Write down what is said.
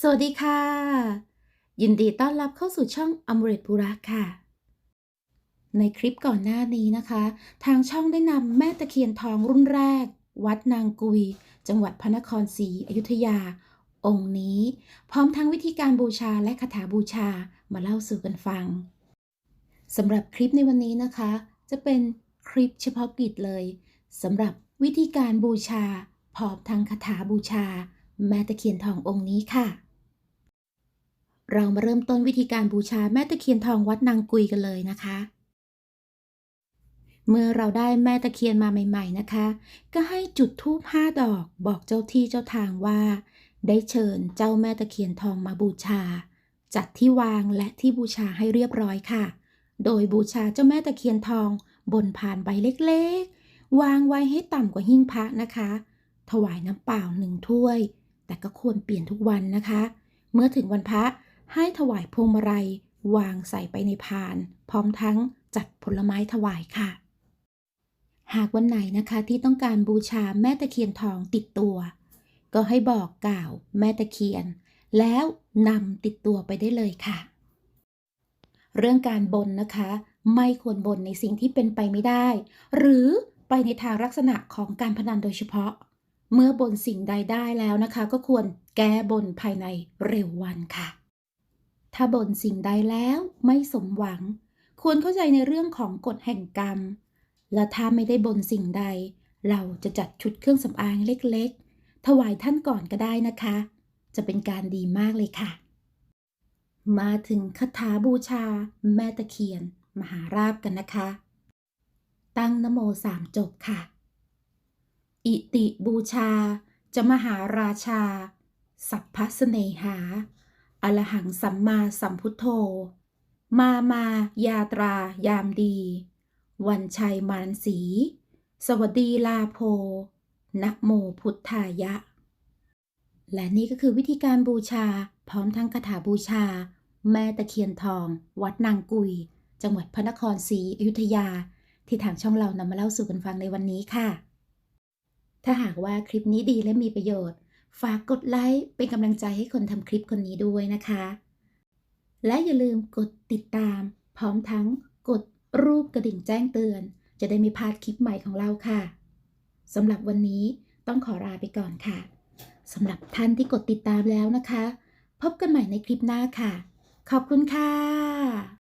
สวัสดีค่ะ ยินดีต้อนรับเข้าสู่ช่องอมริตบุรักค่ะ ในคลิปก่อนหน้านี้นะคะ ทางช่องได้นำแม่ตะเคียนทองรุ่นแรก วัดนางกุย จังหวัดพระนครศรีอยุธยา องค์นี้ พร้อมทั้งวิธีการบูชาและคาถาบูชามาเล่าสู่กันฟังสำหรับคลิปในวันนี้นะคะ จะเป็นคลิปเฉพาะกิจเลยสำหรับวิธีการบูชาพร้อมทั้งคาถาบูชา แม่ตะเคียนทององค์นี้ค่ะ เรามาเริ่มต้นวิธีการบูชาแม่ตะเคียนทองวัดนางกุยกันเลยนะคะ เมื่อเราได้แม่ตะเคียนมาใหม่ ๆนะคะ ก็ให้จุดธูปห้าดอกบอกเจ้าที่เจ้าทางว่า ได้เชิญเจ้าแม่ตะเคียนทองมาบูชา จัดที่วางและที่บูชาให้เรียบร้อยค่ะ โดยบูชาเจ้าแม่ตะเคียนทองบนผ่านใบเล็กๆ วางไว้ให้ต่ำกว่าหิ้งพระนะคะ ถวายน้ำเปล่าหนึ่งถ้วย แต่ก็ควรเปลี่ยนทุกวันนะคะ เมื่อถึงวันพระ ให้ถวายพวงมาลัยวางใส่ไปในพาน พร้อมทั้งจัดผลไม้ถวายค่ะ หากวันไหนนะคะที่ต้องการบูชาแม่ตะเคียนทองติดตัว ก็ให้บอกกล่าวแม่ตะเคียน แล้วนำติดตัวไปได้เลยค่ะ เรื่องการบนนะคะ ไม่ควรบนในสิ่งที่เป็นไปไม่ได้ หรือไปในทางลักษณะของการพนันโดยเฉพาะ เมื่อบนสิ่งใดได้แล้วนะคะ ก็ควรแก้บนภายในเร็ววันค่ะ ถ้าบนสิ่งใดแล้วไม่สมหวัง ควรเข้าใจในเรื่องของกฎแห่งกรรม และถ้าไม่ได้บนสิ่งใด เราจะจัดชุดเครื่องสำอางเล็กๆ ถวายท่านก่อนก็ได้นะคะ จะเป็นการดีมากเลยค่ะ มาถึงคาถาบูชา แม่ตะเคียน มหาราบกันนะคะ ตั้งนโมสามจบค่ะ อิติบูชา จะมหาราชา สัพพเสเนหา อรหังสัมมาสัมพุทโธ มามายาตรายามดี วันชัยมานสี สวัสดีลาโพนะโมพุทธายะ และนี่ก็คือวิธีการบูชาพร้อมทั้งคาถาบูชา แม่ตะเคียนทอง วัดนางกุย จังหวัดพระนครศรีอยุธยา ที่ทางช่องเรานำมาเล่าสู่กันฟังในวันนี้ค่ะ ถ้าหากว่าคลิปนี้ดีและมีประโยชน์ ฝากกดไลค์เป็นกำลังใจให้คนทำคลิปคนนี้ด้วยนะคะ และอย่าลืมกดติดตาม พร้อมทั้งกดรูปกระดิ่งแจ้งเตือน จะได้ไม่พลาดคลิปใหม่ของเราค่ะสำหรับวันนี้ต้องขอลาไปก่อนค่ะสำหรับท่านที่กดติดตามแล้วนะคะ พบกันใหม่ในคลิปหน้าค่ะ ขอบคุณค่ะ